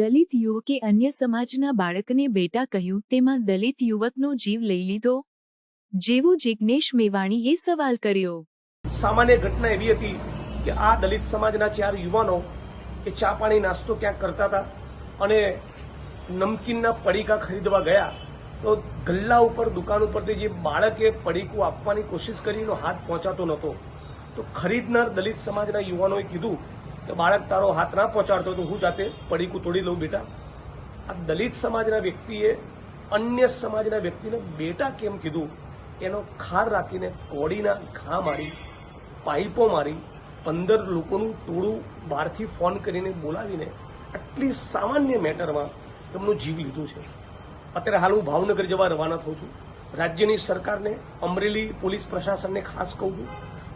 દલિત યુવકે અન્ય સમાજના બાળકને બેટા કહ્યું, તેમાં દલિત યુવકનો જીવ લઈ લીધો? જેવું જિજ્ઞેશ મેવાણીએ સવાલ કર્યો. સામાન્ય ઘટના એવી હતી કે આ દલિત સમાજના ચાર યુવાનો એ ચા પાણી નાસ્તો ક્યાંક કરતા હતા અને નમકીનના પડીકા ખરીદવા ગયા. તો ગલ્લા ઉપર, દુકાન ઉપરથી જે બાળકે પડીકું આપવાની કોશિશ કરી એનો હાથ પહોંચાતો નહોતો. તો ખરીદનાર દલિત સમાજના યુવાનોએ કીધું કે બાળક તારો હાથ ના પહોંચાડતો તો હું જાતે પડીકું તોડી લઉં બેટા. આ દલિત સમાજના વ્યક્તિએ અન્ય સમાજના વ્યક્તિને બેટા કેમ કીધું? એનો ખાર રાખીને કોડીના ઘા મારી, પાઇપો મારી, પંદર લોકોનું ટોળું બહારથી ફોન કરીને બોલાવીને આટલી સામાન્ય મેટરમાં એમનું જીવ લીધું છે. અત્યારે હાલ હું ભાવનગર જવા રવાના થઉં છું. રાજ્યની સરકારને અમરેલી પોલીસ પ્રશાસનને ખાસ કહું છું.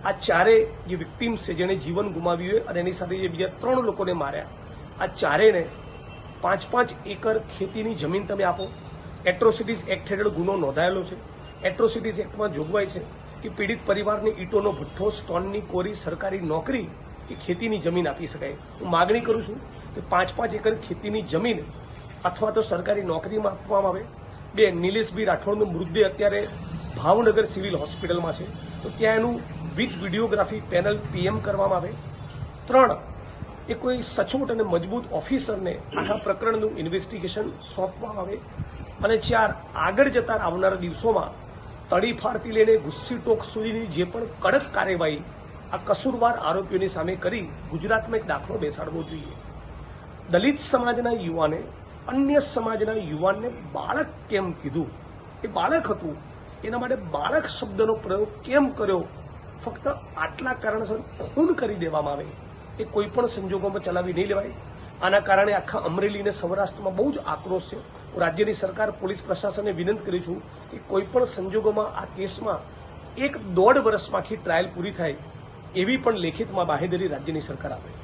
આ ચારે જે વિક્ટીમ્સ છે, જેણે જીવન ગુમાવ્યું છે અને એની સાથે જે બીજા ત્રણ લોકોને માર્યા, આ ચારેને પાંચ પાંચ એકર ખેતીની જમીન તમે આપો. એટ્રોસિટીઝ એક્ટ હેઠળ ગુનો નોંધાયેલો છે. એટ્રોસિટીઝ એક્ટમાં જોગવાઈ છે કે પીડિત પરિવારને ઈંટોનો ભઠ્ઠો, સ્ટોનની કોરી, સરકારી નોકરી કે ખેતીની જમીન આપી શકાય. હું માગણી કરું છું કે પાંચ પાંચ એકર ખેતીની જમીન અથવા તો સરકારી નોકરીમાં આપવામાં આવે. બે, નિલેશભાઈ રાઠોડનું મૃતદેહ અત્યારે ભાવનગર સિવિલ હોસ્પિટલમાં છે. તો ત્યાં એનું વિથ વિડીયોગ્રાફી પેનલ પીએમ કરવામાં આવે. ત્રણ, એ કોઈ સચોટ અને મજબૂત ઓફિસરને આખા પ્રકરણનું ઇન્વેસ્ટિગેશન સોંપવામાં આવે. અને ચાર, આગળ જતા આવનારા દિવસોમાં તડીફાડથી લઈને ગુસ્સી ટોક સુધીની જે પણ કડક કાર્યવાહી આ કસૂરવાર આરોપીઓની સામે કરી ગુજરાતમાં એક દાખલો બેસાડવો જોઈએ. દલિત સમાજના યુવાને, અન્ય સમાજના યુવાનને બાળક કેમ કીધું? એ બાળક હતું. એના માટે બાળક શબ્દનો પ્રયોગ કેમ કર્યો? ફક્ત આટલા કારણસર ખૂન કરી દેવામાં આવે. એ કોઈ પણ સંજોગોમાં ચલાવી નહીં લેવાય. આના કારણે આખા અમરેલી અને સૌરાષ્ટ્રમાં બહુ જ આક્રોશ છે. હું રાજ્યની સરકાર, પોલીસ પ્રશાસનને વિનંતી કરી છું કે કોઈ પણ સંજોગોમાં આ કેસમાં એક દોઢ વર્ષમાં આખી ટ્રાયલ પૂરી થાય, એવી પણ લેખિતમાં બાહેધરી રાજ્યની સરકાર આપે.